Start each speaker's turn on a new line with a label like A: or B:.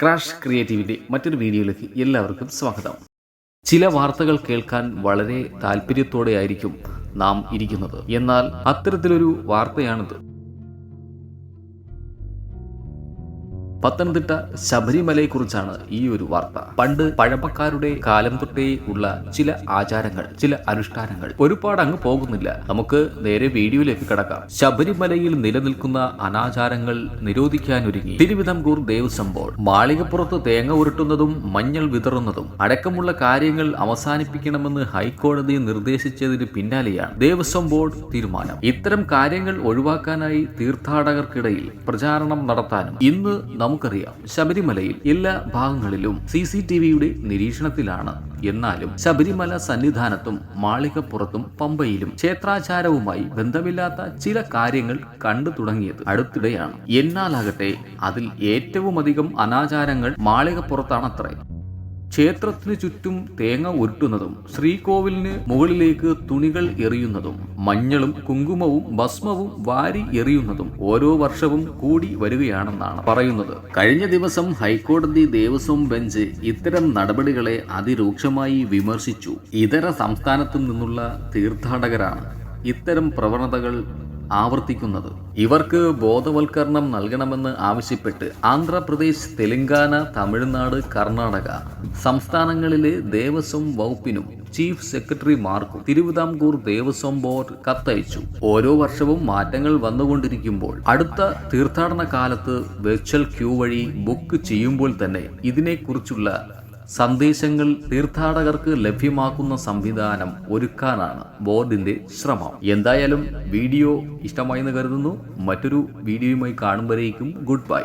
A: Crash ക്രിയേറ്റീവിന്റെ മറ്റൊരു വീഡിയോയിലേക്ക് എല്ലാവർക്കും സ്വാഗതം. ചില വാർത്തകൾ കേൾക്കാൻ വളരെ താല്പര്യത്തോടെയായിരിക്കും നാം ഇരിക്കുന്നത്. എന്നാൽ അത്തരത്തിലൊരു വാർത്തയാണിത്. പത്തനംതിട്ട ശബരിമലയെക്കുറിച്ചാണ് ഈ ഒരു വാർത്ത. പണ്ട് പഴമക്കാരുടെ കാലം തൊട്ടേ ഉള്ള ചില ആചാരങ്ങൾ ചില അനുഷ്ഠാനങ്ങൾ ഒരുപാട് അങ്ങ് പോകുന്നില്ല. നമുക്ക് നേരെ വീഡിയോയിലേക്ക് കടക്കാം. ശബരിമലയിൽ നിലനിൽക്കുന്ന അനാചാരങ്ങൾ നിരോധിക്കാനൊരുങ്ങി. തിരുവിതാംകൂർ ദേവസ്വം ബോർഡ് മാളികപ്പുറത്ത് തേങ്ങ ഉരുട്ടുന്നതും മഞ്ഞൾ വിതറുന്നതും അടക്കമുള്ള കാര്യങ്ങൾ അവസാനിപ്പിക്കണമെന്ന് ഹൈക്കോടതി നിർദ്ദേശിച്ചതിന് പിന്നാലെയാണ് ദേവസ്വം ബോർഡ് തീരുമാനം. ഇത്തരം കാര്യങ്ങൾ ഒഴിവാക്കാനായി തീർത്ഥാടകർക്കിടയിൽ പ്രചാരണം നടത്താനും ഇന്ന് നമുക്കറിയാം. ശബരിമലയിൽ എല്ലാ ഭാഗങ്ങളിലും സി സി ടി വിയുടെ നിരീക്ഷണത്തിലാണ്. എന്നാലും ശബരിമല സന്നിധാനത്തും മാളികപ്പുറത്തും പമ്പയിലും ക്ഷേത്രാചാരവുമായി ബന്ധമില്ലാത്ത ചില കാര്യങ്ങൾ കണ്ടു തുടങ്ങിയത് അടുത്തിടെയാണ്. എന്നാലാകട്ടെ അതിൽ ഏറ്റവുമധികം അനാചാരങ്ങൾ മാളികപ്പുറത്താണത്രേ. ക്ഷേത്രത്തിന് ചുറ്റും തേങ്ങ ഉരുട്ടുന്നതും ശ്രീകോവിലിന് മുകളിലേക്ക് തുണികൾ എറിയുന്നതും മഞ്ഞളും കുങ്കുമവും ഭസ്മവും വാരി എറിയുന്നതും ഓരോ വർഷവും കൂടി വരികയാണെന്നാണ് പറയുന്നത്. കഴിഞ്ഞ ദിവസം ഹൈക്കോടതി ദേവസ്വം ബെഞ്ച് ഇത്തരം നടപടികളെ അതിരൂക്ഷമായി വിമർശിച്ചു. ഇതര സംസ്ഥാനത്തു നിന്നുള്ള തീർത്ഥാടകരാണ്. ഇത്തരം പ്രവണതകൾ ആവർത്തിക്കുന്നത്. ഇവർക്ക് ബോധവൽക്കരണം നൽകണമെന്ന് ആവശ്യപ്പെട്ട് ആന്ധ്രാപ്രദേശ് തെലങ്കാന തമിഴ്നാട് കർണാടക സംസ്ഥാനങ്ങളിലെ ദേവസ്വം വകുപ്പിനും ചീഫ് സെക്രട്ടറിമാർക്കും തിരുവിതാംകൂർ ദേവസ്വം ബോർഡ് കത്തയച്ചു. ഓരോ വർഷവും മാറ്റങ്ങൾ വന്നുകൊണ്ടിരിക്കുമ്പോൾ അടുത്ത തീർത്ഥാടന കാലത്ത് വെർച്വൽ ക്യൂ വഴി ബുക്ക് ചെയ്യുമ്പോൾ തന്നെ ഇതിനെക്കുറിച്ചുള്ള സന്ദേശങ്ങൾ തീർത്ഥാടകർക്ക് ലഭ്യമാക്കുന്ന സംവിധാനം ഒരുക്കാനാണ് ബോർഡിന്റെ ശ്രമം. എന്തായാലും വീഡിയോ ഇഷ്ടമായി എന്ന് കരുതുന്നു. മറ്റൊരു വീഡിയോയുമായി കാണുമ്പോഴേക്കും ഗുഡ് ബൈ.